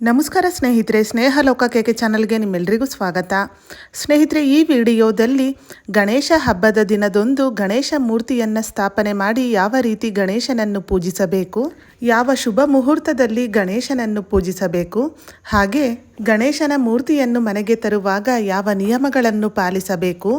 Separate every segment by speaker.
Speaker 1: ನಮಸ್ಕಾರ ಸ್ನೇಹಿತರೆ ಸ್ನೇಹ ಲೋಕ ಕೇಕೆ ಚಾನಲ್ಗೆ ನಿಮ್ಮೆಲ್ಲರಿಗೂ ಸ್ವಾಗತ. ಸ್ನೇಹಿತರೆ, ಈ ವಿಡಿಯೋದಲ್ಲಿ ಗಣೇಶ ಹಬ್ಬದ ದಿನದೊಂದು ಗಣೇಶ ಮೂರ್ತಿಯನ್ನು ಸ್ಥಾಪನೆ ಮಾಡಿ ಯಾವ ರೀತಿ ಗಣೇಶನನ್ನು ಪೂಜಿಸಬೇಕು, ಯಾವ ಶುಭ ಮುಹೂರ್ತದಲ್ಲಿ ಗಣೇಶನನ್ನು ಪೂಜಿಸಬೇಕು, ಹಾಗೆ ಗಣೇಶನ ಮೂರ್ತಿಯನ್ನು ಮನೆಗೆ ತರುವಾಗ ಯಾವ ನಿಯಮಗಳನ್ನು ಪಾಲಿಸಬೇಕು,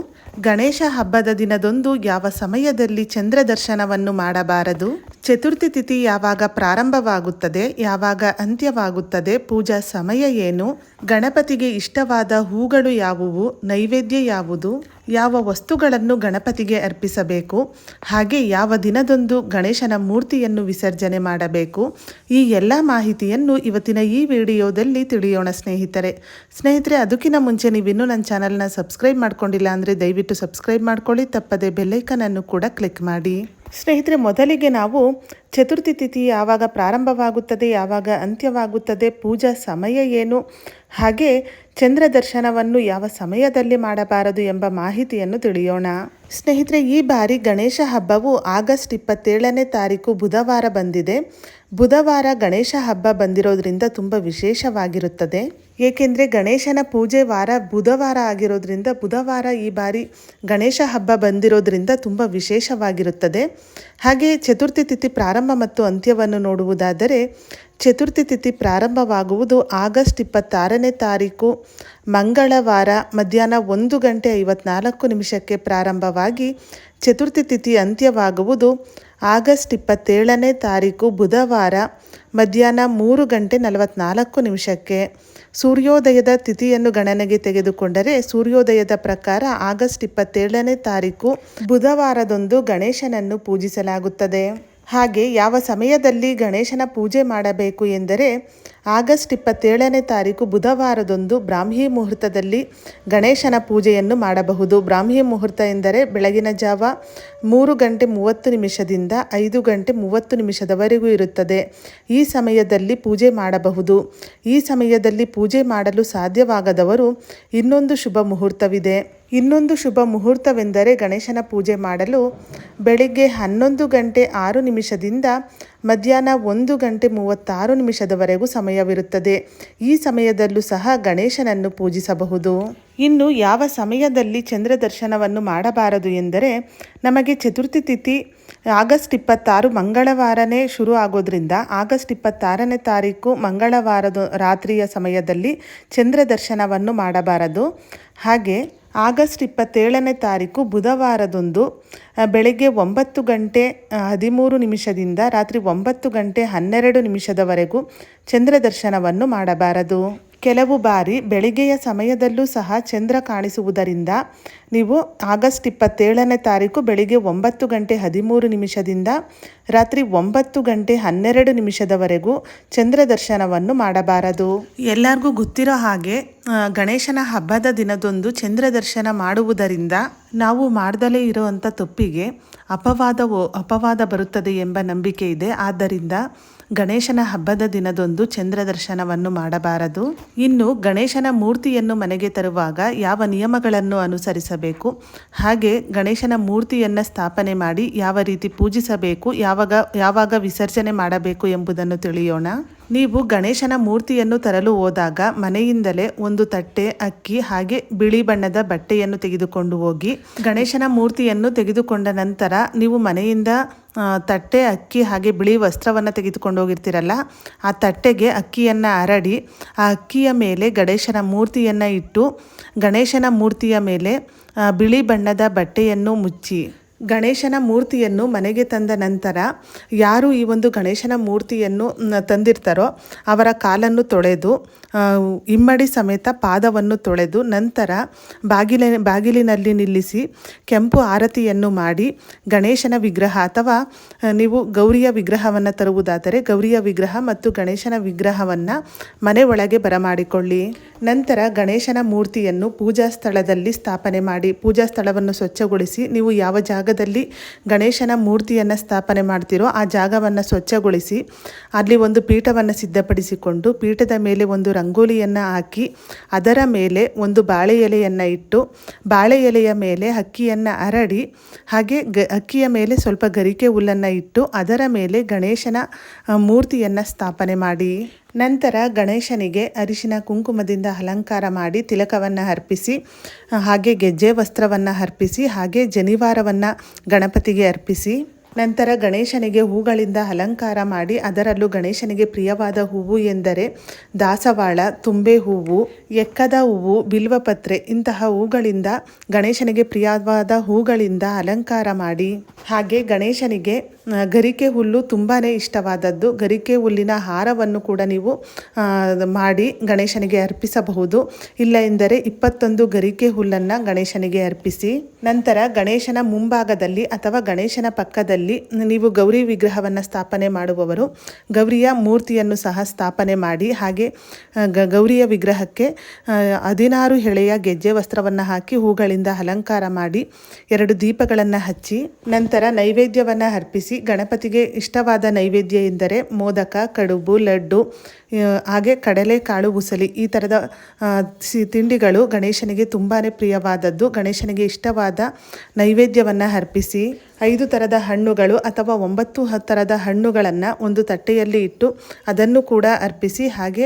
Speaker 1: ಗಣೇಶ ಹಬ್ಬದ ದಿನದೊಂದು ಯಾವ ಸಮಯದಲ್ಲಿ ಚಂದ್ರ ದರ್ಶನವನ್ನು ಮಾಡಬಾರದು ಚತುರ್ಥಿ ತಿಥಿ ಯಾವಾಗ ಪ್ರಾರಂಭವಾಗುತ್ತದೆ, ಯಾವಾಗ ಅಂತ್ಯವಾಗುತ್ತದೆ, ಪೂಜಾ ಸಮಯ ಏನು, ಗಣಪತಿಗೆ ಇಷ್ಟವಾದ ಹೂಗಳು ಯಾವುವು, ನೈವೇದ್ಯ ಯಾವುದು? ಯಾವ ವಸ್ತುಗಳನ್ನು ಗಣಪತಿಗೆ ಅರ್ಪಿಸಬೇಕು, ಹಾಗೆ ಯಾವ ದಿನದಂದು ಗಣೇಶನ ಮೂರ್ತಿಯನ್ನು ವಿಸರ್ಜನೆ ಮಾಡಬೇಕು, ಈ ಎಲ್ಲ ಮಾಹಿತಿಯನ್ನು ಇವತ್ತಿನ ಈ ವಿಡಿಯೋದಲ್ಲಿ ತಿಳಿಯೋಣ ಸ್ನೇಹಿತರೆ. ಸ್ನೇಹಿತರೆ, ಅದಕ್ಕಿಂತ ಮುಂಚೆ ನೀವಿನ್ನೂ ನನ್ನ ಚಾನಲ್ನ ಸಬ್ಸ್ಕ್ರೈಬ್ ಮಾಡ್ಕೊಂಡಿಲ್ಲ ಅಂದರೆ ದಯವಿಟ್ಟು ಸಬ್ಸ್ಕ್ರೈಬ್ ಮಾಡ್ಕೊಳ್ಳಿ, ತಪ್ಪದೆ ಬೆಲ್ಲೈಕನನ್ನು ಕೂಡ ಕ್ಲಿಕ್ ಮಾಡಿ. ಸ್ನೇಹಿತರೆ, ಮೊದಲಿಗೆ ನಾವು ಚತುರ್ಥಿ ತಿಥಿ ಯಾವಾಗ ಪ್ರಾರಂಭವಾಗುತ್ತದೆ, ಯಾವಾಗ ಅಂತ್ಯವಾಗುತ್ತದೆ, ಪೂಜಾ ಸಮಯ ಏನು, ಹಾಗೆ ಚಂದ್ರ ದರ್ಶನವನ್ನು ಯಾವ ಸಮಯದಲ್ಲಿ ಮಾಡಬಾರದು ಎಂಬ ಮಾಹಿತಿಯನ್ನು ತಿಳಿಯೋಣ. ಸ್ನೇಹಿತರೆ, ಈ ಬಾರಿ ಗಣೇಶ ಹಬ್ಬವು ಆಗಸ್ಟ್ ಇಪ್ಪತ್ತೇಳನೇ ತಾರೀಕು ಬುಧವಾರ ಬಂದಿದೆ. ಬುಧವಾರ ಗಣೇಶ ಹಬ್ಬ ಬಂದಿರೋದ್ರಿಂದ ತುಂಬ ವಿಶೇಷವಾಗಿರುತ್ತದೆ. ಏಕೆಂದರೆ ಗಣೇಶನ ಪೂಜೆ ವಾರ ಬುಧವಾರ ಆಗಿರೋದ್ರಿಂದ ಬುಧವಾರ ಈ ಬಾರಿ ಗಣೇಶ ಹಬ್ಬ ಬಂದಿರೋದ್ರಿಂದ ತುಂಬ ವಿಶೇಷವಾಗಿರುತ್ತದೆ. ಹಾಗೆ ಚತುರ್ಥಿ ತಿಥಿ ಪ್ರಾರಂಭ ಮತ್ತು ಅಂತ್ಯವನ್ನು ನೋಡುವುದಾದರೆ ಚತುರ್ಥಿ ತಿಥಿ ಪ್ರಾರಂಭವಾಗುವುದು ಆಗಸ್ಟ್ ಇಪ್ಪತ್ತಾರನೇ ತಾರೀಕು, ಮಂಗಳವಾರ ಮಧ್ಯಾಹ್ನ ಒಂದು ಗಂಟೆ ಐವತ್ನಾಲ್ಕು ನಿಮಿಷಕ್ಕೆ ಪ್ರಾರಂಭವಾಗಿ ಚತುರ್ಥಿ ತಿಥಿ ಅಂತ್ಯವಾಗುವುದು ಆಗಸ್ಟ್ ಇಪ್ಪತ್ತೇಳನೇ ತಾರೀಕು ಬುಧವಾರ ಮಧ್ಯಾಹ್ನ ಮೂರು ಗಂಟೆ ನಲವತ್ನಾಲ್ಕು ನಿಮಿಷಕ್ಕೆ ಸೂರ್ಯೋದಯದ ತಿಥಿಯನ್ನು ಗಣನೆಗೆ ತೆಗೆದುಕೊಂಡರೆ ಸೂರ್ಯೋದಯದ ಪ್ರಕಾರ ಆಗಸ್ಟ್ ಇಪ್ಪತ್ತೇಳನೇ ತಾರೀಕು ಬುಧವಾರದಂದು ಗಣೇಶನನ್ನು ಪೂಜಿಸಲಾಗುತ್ತದೆ. ಹಾಗೆ ಯಾವ ಸಮಯದಲ್ಲಿ ಗಣೇಶನ ಪೂಜೆ ಮಾಡಬೇಕು ಎಂದರೆ ಆಗಸ್ಟ್ ಇಪ್ಪತ್ತೇಳನೇ ತಾರೀಕು ಬುಧವಾರದಂದು ಬ್ರಾಹ್ಮಿ ಮುಹೂರ್ತದಲ್ಲಿ ಗಣೇಶನ ಪೂಜೆಯನ್ನು ಮಾಡಬಹುದು. ಬ್ರಾಹ್ಮಿ ಮುಹೂರ್ತ ಎಂದರೆ ಬೆಳಗಿನ ಜಾವ ಮೂರು ಗಂಟೆ ಮೂವತ್ತು ನಿಮಿಷದಿಂದ ಐದು ಗಂಟೆ ಮೂವತ್ತು ನಿಮಿಷದವರೆಗೂ ಇರುತ್ತದೆ. ಈ ಸಮಯದಲ್ಲಿ ಪೂಜೆ ಮಾಡಬಹುದು. ಈ ಸಮಯದಲ್ಲಿ ಪೂಜೆ ಮಾಡಲು ಸಾಧ್ಯವಾಗದವರು ಇನ್ನೊಂದು ಶುಭ ಮುಹೂರ್ತವಿದೆ. ಇನ್ನೊಂದು ಶುಭ ಮುಹೂರ್ತವೆಂದರೆ ಗಣೇಶನ ಪೂಜೆ ಮಾಡಲು ಬೆಳಿಗ್ಗೆ ಹನ್ನೊಂದು ಗಂಟೆ ಆರು ನಿಮಿಷದಿಂದ ಮಧ್ಯಾಹ್ನ ಒಂದು ಗಂಟೆ ಮೂವತ್ತಾರು ನಿಮಿಷದವರೆಗೂ ಸಮಯವಿರುತ್ತದೆ. ಈ ಸಮಯದಲ್ಲೂ ಸಹ ಗಣೇಶನನ್ನು ಪೂಜಿಸಬಹುದು. ಇನ್ನು ಯಾವ ಸಮಯದಲ್ಲಿ ಚಂದ್ರ ದರ್ಶನವನ್ನು ಮಾಡಬಾರದು ಎಂದರೆ ನಮಗೆ ಚತುರ್ಥಿ ತಿಥಿ ಆಗಸ್ಟ್ ಇಪ್ಪತ್ತಾರು ಮಂಗಳವಾರನೇ ಶುರು ಆಗೋದ್ರಿಂದ ಆಗಸ್ಟ್ ಇಪ್ಪತ್ತಾರನೇ ತಾರೀಕು ಮಂಗಳವಾರದ ರಾತ್ರಿಯ ಸಮಯದಲ್ಲಿ ಚಂದ್ರ ದರ್ಶನವನ್ನು ಮಾಡಬಾರದು. ಹಾಗೆ ಆಗಸ್ಟ್ ಇಪ್ಪತ್ತೇಳನೇ ತಾರೀಕು ಬುಧವಾರದಂದು ಬೆಳಗ್ಗೆ ಒಂಬತ್ತು ಗಂಟೆ ಹದಿಮೂರು ನಿಮಿಷದಿಂದ ರಾತ್ರಿ ಒಂಬತ್ತು ಗಂಟೆ ಹನ್ನೆರಡು ನಿಮಿಷದವರೆಗೂ ಚಂದ್ರ ದರ್ಶನವನ್ನು ಮಾಡಬಾರದು. ಕೆಲವು ಬಾರಿ ಬೆಳಿಗ್ಗೆಯ ಸಮಯದಲ್ಲೂ ಸಹ ಚಂದ್ರ ಕಾಣಿಸುವುದರಿಂದ ನೀವು ಆಗಸ್ಟ್ ಇಪ್ಪತ್ತೇಳನೇ ತಾರೀಕು ಬೆಳಿಗ್ಗೆ ಒಂಬತ್ತು ಗಂಟೆ ಹದಿಮೂರು ನಿಮಿಷದಿಂದ ರಾತ್ರಿ ಒಂಬತ್ತು ಗಂಟೆ ಹನ್ನೆರಡು ನಿಮಿಷದವರೆಗೂ ಚಂದ್ರ ದರ್ಶನವನ್ನು ಮಾಡಬಾರದು. ಎಲ್ಲರಿಗೂ ಗೊತ್ತಿರೋ ಹಾಗೆ ಗಣೇಶನ ಹಬ್ಬದ ದಿನದಂದು ಚಂದ್ರ ದರ್ಶನ ಮಾಡುವುದರಿಂದ ನಾವು ಮಾಡದಲೇ ಇರುವಂಥ ತಪ್ಪಿಗೆ ಅಪವಾದವು, ಅಪವಾದ ಬರುತ್ತದೆ ಎಂಬ ನಂಬಿಕೆ ಇದೆ. ಆದ್ದರಿಂದ ಗಣೇಶನ ಹಬ್ಬದ ದಿನದಂದು ಚಂದ್ರ ದರ್ಶನವನ್ನು ಮಾಡಬಾರದು. ಇನ್ನು ಗಣೇಶನ ಮೂರ್ತಿಯನ್ನು ಮನೆಗೆ ತರುವಾಗ ಯಾವ ನಿಯಮಗಳನ್ನು ಅನುಸರಿಸಬೇಕು? ಹಾಗೆ ಗಣೇಶನ ಮೂರ್ತಿಯನ್ನು ಸ್ಥಾಪನೆ ಮಾಡಿ ಯಾವ ರೀತಿ ಪೂಜಿಸಬೇಕು? ಯಾವಾಗ ಯಾವಾಗ ವಿಸರ್ಜನೆ ಮಾಡಬೇಕು ಎಂಬುದನ್ನು ತಿಳಿಯೋಣ. ನೀವು ಗಣೇಶನ ಮೂರ್ತಿಯನ್ನು ತರಲು ಹೋದಾಗ ಮನೆಯಿಂದಲೇ ಒಂದು ತಟ್ಟೆ, ಅಕ್ಕಿ ಹಾಗೆ ಬಿಳಿ ಬಣ್ಣದ ಬಟ್ಟೆಯನ್ನು ತೆಗೆದುಕೊಂಡು ಹೋಗಿ ಗಣೇಶನ ಮೂರ್ತಿಯನ್ನು ತೆಗೆದುಕೊಂಡ ನಂತರ ನೀವು ಮನೆಯಿಂದ ತಟ್ಟೆ, ಅಕ್ಕಿ ಹಾಗೆ ಬಿಳಿ ವಸ್ತ್ರವನ್ನು ತೆಗೆದುಕೊಂಡು ಹೋಗಿರ್ತೀರಲ್ಲ, ಆ ತಟ್ಟೆಗೆ ಅಕ್ಕಿಯನ್ನು ಹರಡಿ, ಆ ಅಕ್ಕಿಯ ಮೇಲೆ ಗಣೇಶನ ಮೂರ್ತಿಯನ್ನು ಇಟ್ಟು, ಗಣೇಶನ ಮೂರ್ತಿಯ ಮೇಲೆ ಬಿಳಿ ಬಣ್ಣದ ಬಟ್ಟೆಯನ್ನು ಮುಚ್ಚಿ. ಗಣೇಶನ ಮೂರ್ತಿಯನ್ನು ಮನೆಗೆ ತಂದ ನಂತರ, ಯಾರು ಈ ಒಂದು ಗಣೇಶನ ಮೂರ್ತಿಯನ್ನು ತಂದಿರ್ತಾರೋ, ಅವರ ಕಾಲನ್ನು ತೊಳೆದು ಇಮ್ಮಡಿ ಸಮೇತ ಪಾದವನ್ನು ತೊಳೆದು ನಂತರ ಬಾಗಿಲ, ಬಾಗಿಲಿನಲ್ಲಿ ನಿಲ್ಲಿಸಿ ಕೆಂಪು ಆರತಿಯನ್ನು ಮಾಡಿ ಗಣೇಶನ ವಿಗ್ರಹ ಅಥವಾ ನೀವು ಗೌರಿಯ ವಿಗ್ರಹವನ್ನು ತರುವುದಾದರೆ ಗೌರಿಯ ವಿಗ್ರಹ ಮತ್ತು ಗಣೇಶನ ವಿಗ್ರಹವನ್ನು ಮನೆ ಒಳಗೆ ಬರಮಾಡಿಕೊಳ್ಳಿ. ನಂತರ ಗಣೇಶನ ಮೂರ್ತಿಯನ್ನು ಪೂಜಾ ಸ್ಥಳದಲ್ಲಿ ಸ್ಥಾಪನೆ ಮಾಡಿ, ಪೂಜಾ ಸ್ಥಳವನ್ನು ಸ್ವಚ್ಛಗೊಳಿಸಿ, ನೀವು ಯಾವ ಜಾಗದಲ್ಲಿ ಗಣೇಶನ ಮೂರ್ತಿಯನ್ನು ಸ್ಥಾಪನೆ ಮಾಡ್ತೀರೋ ಆ ಜಾಗವನ್ನು ಸ್ವಚ್ಛಗೊಳಿಸಿ, ಅಲ್ಲಿ ಒಂದು ಪೀಠವನ್ನು ಸಿದ್ಧಪಡಿಸಿಕೊಂಡು ಪೀಠದ ಮೇಲೆ ಒಂದು ರಂಗೋಲಿಯನ್ನು ಹಾಕಿ ಅದರ ಮೇಲೆ ಒಂದು ಬಾಳೆ ಎಲೆಯನ್ನು ಇಟ್ಟು ಬಾಳೆ ಎಲೆಯ ಮೇಲೆ ಅಕ್ಕಿಯನ್ನು ಅರಡಿ ಹಾಗೆ ಗ ಅಕ್ಕಿಯ ಮೇಲೆ ಸ್ವಲ್ಪ ಗರಿಕೆ ಹುಲ್ಲನ್ನು ಇಟ್ಟು ಅದರ ಮೇಲೆ ಗಣೇಶನ ಮೂರ್ತಿಯನ್ನು ಸ್ಥಾಪನೆ ಮಾಡಿ. ನಂತರ ಗಣೇಶನಿಗೆ ಅರಿಶಿನ ಕುಂಕುಮದಿಂದ ಅಲಂಕಾರ ಮಾಡಿ ತಿಲಕವನ್ನು ಅರ್ಪಿಸಿ ಹಾಗೆ ಗೆಜ್ಜೆ ವಸ್ತ್ರವನ್ನು ಅರ್ಪಿಸಿ, ಹಾಗೆ ಜನಿವಾರವನ್ನು ಗಣಪತಿಗೆ ಅರ್ಪಿಸಿ. ನಂತರ ಗಣೇಶನಿಗೆ ಹೂಗಳಿಂದ ಅಲಂಕಾರ ಮಾಡಿ, ಅದರಲ್ಲೂ ಗಣೇಶನಿಗೆ ಪ್ರಿಯವಾದ ಹೂವು ಎಂದರೆ ದಾಸವಾಳ, ತುಂಬೆ ಹೂವು, ಎಕ್ಕದ ಹೂವು ಬಿಲ್ವಪತ್ರೆ ಇಂತಹ ಹೂಗಳಿಂದ ಗಣೇಶನಿಗೆ ಪ್ರಿಯವಾದ ಹೂಗಳಿಂದ ಅಲಂಕಾರ ಮಾಡಿ. ಹಾಗೆ ಗಣೇಶನಿಗೆ ಗರಿಕೆ ಹುಲ್ಲು ತುಂಬಾ ಇಷ್ಟವಾದದ್ದು. ಗರಿಕೆ ಹುಲ್ಲಿನ ಹಾರವನ್ನು ಕೂಡ ನೀವು ಮಾಡಿ ಗಣೇಶನಿಗೆ ಅರ್ಪಿಸಬಹುದು. ಇಲ್ಲ ಎಂದರೆ ಇಪ್ಪತ್ತೊಂದು ಗರಿಕೆ ಹುಲ್ಲನ್ನು ಗಣೇಶನಿಗೆ ಅರ್ಪಿಸಿ, ನಂತರ ಗಣೇಶನ ಮುಂಭಾಗದಲ್ಲಿ ಅಥವಾ ಗಣೇಶನ ಪಕ್ಕದಲ್ಲಿ ನೀವು ಗೌರಿ ವಿಗ್ರಹವನ್ನು ಸ್ಥಾಪನೆ ಮಾಡುವವರು, ಗೌರಿಯ ಮೂರ್ತಿಯನ್ನು ಸಹ ಸ್ಥಾಪನೆ ಮಾಡಿ, ಹಾಗೆ ಗೌರಿಯ ವಿಗ್ರಹಕ್ಕೆ ಹದಿನಾರು ಎಳೆಯ ಗೆಜ್ಜೆ ವಸ್ತ್ರವನ್ನು ಹಾಕಿ ಹೂಗಳಿಂದ ಅಲಂಕಾರ ಮಾಡಿ, ಎರಡು ದೀಪಗಳನ್ನು ಹಚ್ಚಿ, ನಂತರ ನೈವೇದ್ಯವನ್ನು ಅರ್ಪಿಸಿ ಗಣಪತಿಗೆ ಇಷ್ಟವಾದ ನೈವೇದ್ಯ ಎಂದರೆ ಮೋದಕ, ಕಡುಬು, ಲಡ್ಡು ಹಾಗೆ ಹಾಗೆ ಕಡಲೆಕಾಳು ಉಸಲಿ. ಈ ಥರದ ತಿಂಡಿಗಳು ಗಣೇಶನಿಗೆ ತುಂಬಾ ಪ್ರಿಯವಾದದ್ದು. ಗಣೇಶನಿಗೆ ಇಷ್ಟವಾದ ನೈವೇದ್ಯವನ್ನು ಅರ್ಪಿಸಿ ಐದು ಥರದ ಹಣ್ಣುಗಳು ಅಥವಾ ಒಂಬತ್ತು ಥರದ ಹಣ್ಣುಗಳನ್ನು ಒಂದು ತಟ್ಟೆಯಲ್ಲಿ ಇಟ್ಟು ಅದನ್ನು ಕೂಡ ಅರ್ಪಿಸಿ, ಹಾಗೆ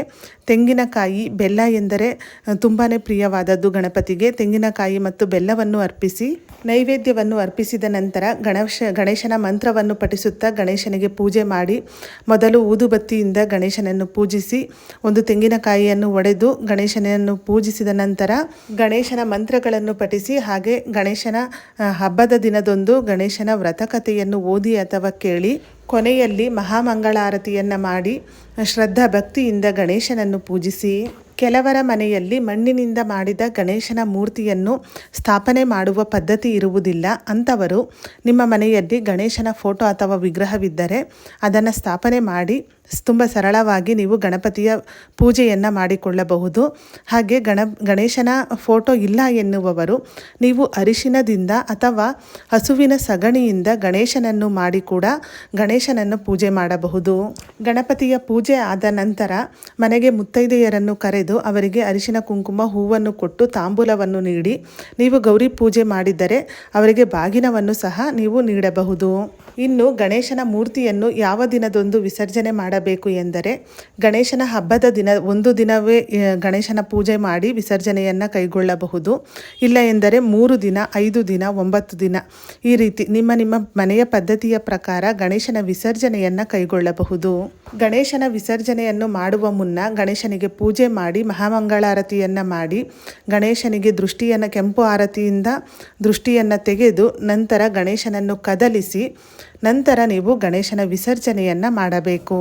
Speaker 1: ತೆಂಗಿನಕಾಯಿ ಬೆಲ್ಲ ಎಂದರೆ ತುಂಬಾ ಪ್ರಿಯವಾದದ್ದು ಗಣಪತಿಗೆ. ತೆಂಗಿನಕಾಯಿ ಮತ್ತು ಬೆಲ್ಲವನ್ನು ಅರ್ಪಿಸಿ, ನೈವೇದ್ಯವನ್ನು ಅರ್ಪಿಸಿದ ನಂತರ ಗಣೇಶ, ಗಣೇಶನ ಮಂತ್ರವನ್ನು ಪಠಿಸುತ್ತಾ ಗಣೇಶನಿಗೆ ಪೂಜೆ ಮಾಡಿ, ಮೊದಲು ಊದುಬತ್ತಿಯಿಂದ ಗಣೇಶನನ್ನು ಪೂಜಿಸಿ, ಒಂದು ತೆಂಗಿನಕಾಯಿಯನ್ನು ಒಡೆದು ಗಣೇಶನನ್ನು ಪೂಜಿಸಿದ ನಂತರ ಗಣೇಶನ ಮಂತ್ರಗಳನ್ನು ಪಠಿಸಿ, ಹಾಗೆ ಗಣೇಶನ ಹಬ್ಬದ ದಿನದೊಂದು ಗಣೇಶನ ವ್ರತಕಥೆಯನ್ನು ಓದಿ ಅಥವಾ ಕೇಳಿ ಕೊನೆಯಲ್ಲಿ ಮಹಾಮಂಗಳಾರತಿಯನ್ನು ಮಾಡಿ ಶ್ರದ್ಧಾ ಭಕ್ತಿಯಿಂದ ಗಣೇಶನನ್ನು ಪೂಜಿಸಿ. ಕೆಲವರ ಮನೆಯಲ್ಲಿ ಮಣ್ಣಿನಿಂದ ಮಾಡಿದ ಗಣೇಶನ ಮೂರ್ತಿಯನ್ನು ಸ್ಥಾಪನೆ ಮಾಡುವ ಪದ್ಧತಿ ಇರುವುದಿಲ್ಲ. ಅಂಥವರು ನಿಮ್ಮ ಮನೆಯಲ್ಲಿ ಗಣೇಶನ ಫೋಟೋ ಅಥವಾ ವಿಗ್ರಹವಿದ್ದರೆ ಅದನ್ನು ಸ್ಥಾಪನೆ ಮಾಡಿ ತುಂಬ ಸರಳವಾಗಿ ನೀವು ಗಣಪತಿಯ ಪೂಜೆಯನ್ನು ಮಾಡಿಕೊಳ್ಳಬಹುದು. ಹಾಗೆ ಗಣ, ಗಣೇಶನ ಫೋಟೋ ಇಲ್ಲ ಎನ್ನುವವರು ನೀವು ಅರಿಶಿನದಿಂದ ಅಥವಾ ಹಸುವಿನ ಸಗಣಿಯಿಂದ ಗಣೇಶನನ್ನು ಮಾಡಿ ಕೂಡ ಗಣೇಶನನ್ನು ಪೂಜೆ ಮಾಡಬಹುದು. ಗಣಪತಿಯ ಪೂಜೆ ಆದ ನಂತರ ಮನೆಗೆ ಮುತ್ತೈದೆಯರನ್ನು ಕರೆದು ಅವರಿಗೆ ಅರಿಶಿನ ಕುಂಕುಮ ಹೂವನ್ನು ಕೊಟ್ಟು ತಾಂಬೂಲವನ್ನು ನೀಡಿ. ನೀವು ಗೌರಿ ಪೂಜೆ ಮಾಡಿದ್ದರೆ ಅವರಿಗೆ ಬಾಗಿನವನ್ನು ಸಹ ನೀವು ನೀಡಬಹುದು. ಇನ್ನು ಗಣೇಶನ ಮೂರ್ತಿಯನ್ನು ಯಾವ ದಿನದೊಂದು ವಿಸರ್ಜನೆ ಮಾಡಬೇಕು ಎಂದರೆ ಗಣೇಶನ ಹಬ್ಬದ ದಿನ ಒಂದು ದಿನವೇ ಗಣೇಶನ ಪೂಜೆ ಮಾಡಿ ವಿಸರ್ಜನೆಯನ್ನು ಕೈಗೊಳ್ಳಬಹುದು. ಇಲ್ಲ ಎಂದರೆ ಮೂರು ದಿನ, ಐದು ದಿನ, ಒಂಬತ್ತು ದಿನ. ಈ ರೀತಿ ನಿಮ್ಮ ನಿಮ್ಮ ಮನೆಯ ಪದ್ಧತಿಯ ಪ್ರಕಾರ ಗಣೇಶನ ವಿಸರ್ಜನೆಯನ್ನು ಕೈಗೊಳ್ಳಬಹುದು. ಗಣೇಶನ ವಿಸರ್ಜನೆಯನ್ನು ಮಾಡುವ ಮುನ್ನ ಗಣೇಶನಿಗೆ ಪೂಜೆ ಮಾಡಿ ಮಹಾಮಂಗಳಾರತಿಯನ್ನು ಮಾಡಿ ಗಣೇಶನಿಗೆ ದೃಷ್ಟಿಯನ್ನು ಕೆಂಪು ಆರತಿಯಿಂದ ದೃಷ್ಟಿಯನ್ನು ತೆಗೆದು ನಂತರ ಗಣೇಶನನ್ನು ಕದಲಿಸಿ ನಂತರ ನೀವು ಗಣೇಶನ ವಿಸರ್ಜನೆಯನ್ನು ಮಾಡಬೇಕು.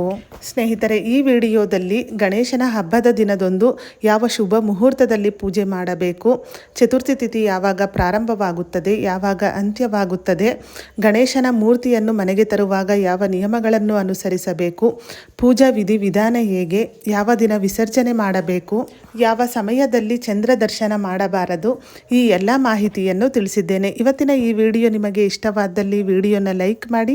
Speaker 1: ಸ್ನೇಹಿತರೆ, ಈ ವಿಡಿಯೋದಲ್ಲಿ ಗಣೇಶನ ಹಬ್ಬದ ದಿನದಂದು ಯಾವ ಶುಭ ಮುಹೂರ್ತದಲ್ಲಿ ಪೂಜೆ ಮಾಡಬೇಕು, ಚತುರ್ಥಿ ತಿಥಿ ಯಾವಾಗ ಪ್ರಾರಂಭವಾಗುತ್ತದೆ, ಯಾವಾಗ ಅಂತ್ಯವಾಗುತ್ತದೆ, ಗಣೇಶನ ಮೂರ್ತಿಯನ್ನು ಮನೆಗೆ ತರುವಾಗ ಯಾವ ನಿಯಮಗಳನ್ನು ಅನುಸರಿಸಬೇಕು, ಪೂಜಾ ವಿಧಿ ವಿಧಾನ ಹೇಗೆ, ಯಾವ ದಿನ ವಿಸರ್ಜನೆ ಮಾಡಬೇಕು, ಯಾವ ಸಮಯದಲ್ಲಿ ಚಂದ್ರ ದರ್ಶನ ಮಾಡಬಾರದು, ಈ ಎಲ್ಲ ಮಾಹಿತಿಯನ್ನು ತಿಳಿಸಿದ್ದೇನೆ. ಇವತ್ತಿನ ಈ ವಿಡಿಯೋ ನಿಮಗೆ ಇಷ್ಟವಾದಲ್ಲಿ ವಿಡಿಯೋನ ಲೈಕ್ ಮಾಡಿ